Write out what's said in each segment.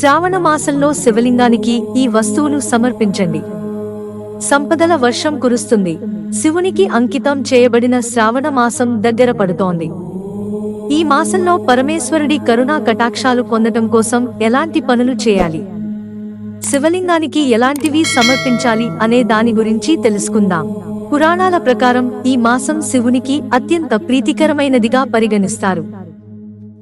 శ్రావణ మాసంలో శివలింగానికి ఈ వస్తువులు సమర్పించండి. సంపదల వర్షం కురుస్తుంది. శివునికి అంకితం చేయబడిన శ్రావణ మాసం దగ్గర పడుతోంది. ఈ మాసంలో పరమేశ్వరుడి కరుణా కటాక్షాలు పొందటం కోసం ఎలాంటి పనులు చేయాలి? శివలింగానికి ఎలాంటివి సమర్పించాలి అనే దాని గురించి తెలుసుకుందాం. పురాణాల ప్రకారం ఈ మాసం శివునికి అత్యంత ప్రీతికరమైనదిగా పరిగణిస్తారు.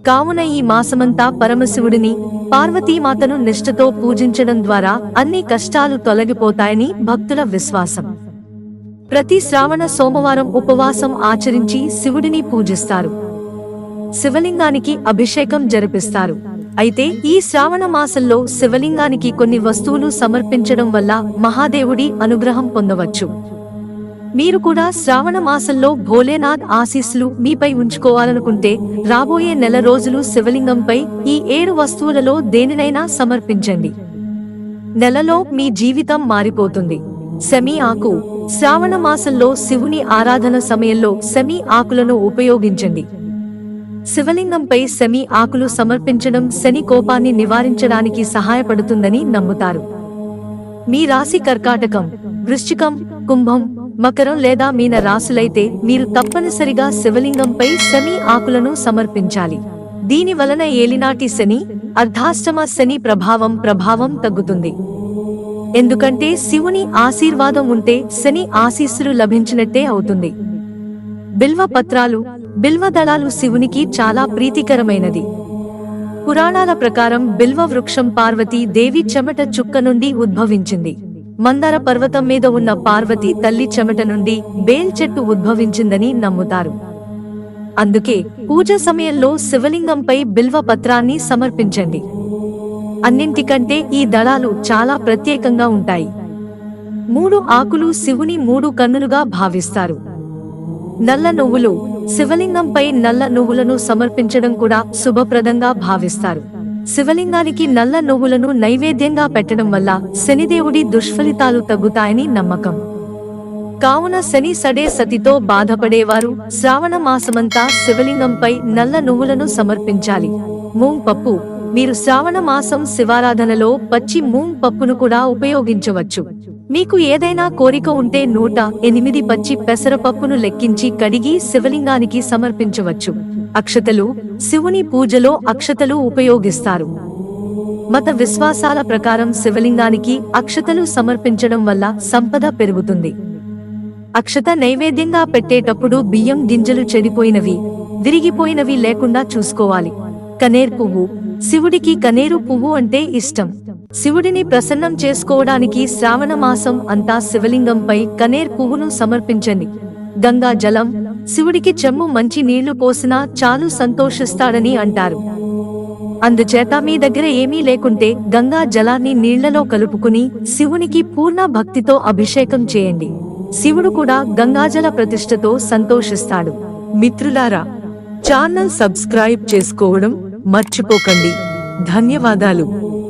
కావున ఈ మాసమంతా పరమశివుడిని పార్వతీమాతను నిష్ఠతో పూజించడం ద్వారా అన్ని కష్టాలు తొలగిపోతాయని భక్తుల విశ్వాసం. ప్రతి శ్రావణ సోమవారం ఉపవాసం ఆచరించి శివుడిని పూజిస్తారు. శివలింగానికి అభిషేకం జరిపిస్తారు. అయితే ఈ శ్రావణ మాసంలో శివలింగానికి కొన్ని వస్తువులు సమర్పించడం వల్ల మహాదేవుడి అనుగ్రహం పొందవచ్చు. మీరు కూడా శ్రావణ మాసంలో భోలేనాథ్ ఆశీస్సులు మీపై ఉంచుకోవాలనుకుంటే రాబోయే నెల రోజులు శివలింగంపై ఈ ఏడు వస్తువులలో దేనినైనా సమర్పించండి. నెలలో మీ జీవితం మారిపోతుంది. సెమీ ఆకు. శ్రావణ మాసంలో శివుని ఆరాధన సమయంలో సెమీ ఆకులను ఉపయోగించండి. శివలింగంపై శమి ఆకులు సమర్పించడం శని కోపాన్ని నివారించడానికి సహాయపడుతుందని నమ్ముతారు. మీ రాశి కర్కాటకం వృశ్చికం కుంభం మకరం లేదా మీన రాసులైతే మీరు తప్పనిసరిగా శివలింగంపై శని ఆకులను సమర్పించాలి. దీని వలన ఏలినాటి శని అర్ధాష్టమ శని ప్రభావం ప్రభావం తగ్గుతుంది. ఎందుకంటే శివుని ఆశీర్వాదం ఉంటే శని ఆశీస్సులు లభించినట్టే అవుతుంది. బిల్వ పత్రాలు బిల్వ దళాలు శివునికి చాలా ప్రీతికరమైనది. పురాణాల ప్రకారం బిల్వ వృక్షం పార్వతీ దేవి చెమట చుక్క నుండి ఉద్భవించింది. మందార పర్వతం మీద ఉన్న పార్వతి తల్లి చెమట నుండి బేల్ చెట్టు ఉద్భవించిందని నమ్ముతారు. అందుకే పూజ సమయంలో శివలింగంపై బిల్వ పత్రాన్ని సమర్పించండి. అన్నింటికంటే ఈ దళాలు చాలా ప్రత్యేకంగా ఉంటాయి. మూడు ఆకులు శివుని మూడు కన్నులుగా భావిస్తారు. నల్ల నువ్వులు శివలింగంపై నల్ల నువ్వులను సమర్పించడం కూడా శుభప్రదంగా భావిస్తారు. శివలింగానికి నల్ల నువ్వులను నైవేద్యంగా పెట్టడం వల్ల శనిదేవుడి దుష్ఫలితాలు తగ్గుతాయని నమ్మకం. కావున శని సడే సతితో బాధపడేవారు శ్రావణ మాసమంతా శివలింగంపై నల్ల నువ్వులను సమర్పించాలి. మూంగ్ పప్పు. మీరు శ్రావణ మాసం శివారాధనలో పచ్చి మూంగ్ పప్పును కూడా ఉపయోగించవచ్చు. మీకు ఏదైనా కోరిక ఉంటే నూట ఎనిమిది పచ్చి పెసరపప్పును లెక్కించి కడిగి శివలింగానికి సమర్పించవచ్చు. అక్షతలు శివుని పూజలో అక్షతలు ఉపయోగిస్తారు. మత విశ్వాసాల ప్రకారం శివలింగానికి అక్షతలు సమర్పించడం వల్ల సంపద పెరుగుతుంది. అక్షత నైవేద్యంగా పెట్టేటప్పుడు బియ్యం గింజలు చెడిపోయినవి విరిగిపోయినవి లేకుండా చూసుకోవాలి. కనేర్ పువ్వు శివుడికి కనేరు పువ్వు అంటే ఇష్టం. శివుడిని ప్రసన్నం చేసుకోవడానికి శ్రావణ మాసం అంతా శివలింగంపై కనేర్ పువ్వును సమర్పించండి. గంగా జలం శివుడికి చెమ్ము మంచి నీళ్ళు పోసినా చాలు సంతోషిస్తాడని అంటారు. అందుచేత మీ దగ్గర ఏమీ లేకుంటే గంగా జలాన్ని నీళ్ళలో కలుపుకుని శివునికి పూర్ణ భక్తితో అభిషేకం చేయండి. శివుడు కూడా గంగాజల ప్రతిష్టతో సంతోషిస్తాడు. మిత్రులారా ఛానల్ సబ్స్క్రైబ్ చేసుకోవడం మర్చిపోకండి. ధన్యవాదాలు.